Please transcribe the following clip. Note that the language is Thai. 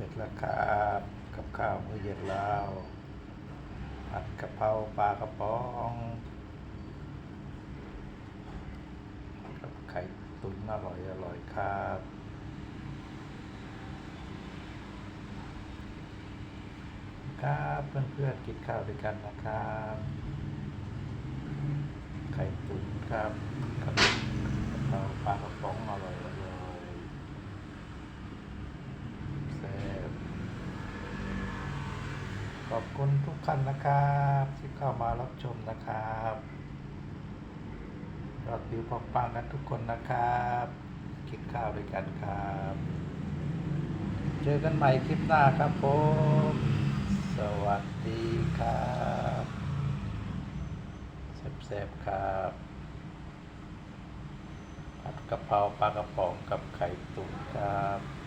สร็จแล้วครับกับข้าวมื้อเย็นแล้วผัดกะเพราปลากระป๋องกับไข่ตุ๋นอร่อยอร่อยครับครับเพื่อนๆกินข้าวด้วยกันนะครับ ไข่ตุ๋นครับกับกะเพราปลากระป๋องอร่อยแซ่บ ขอบคุณทุกท่านนะครับที่เข้ามารับชมนะครับยอดวิวปังๆกันทุกคนนะครับกินข้าวด้วยกันครับ เจอกันใหม่คลิปหน้าครับผม สวัสดีครับแซ่บๆครับผัดกะเพราปลากระป๋องกับไข่ตุ๋นครับ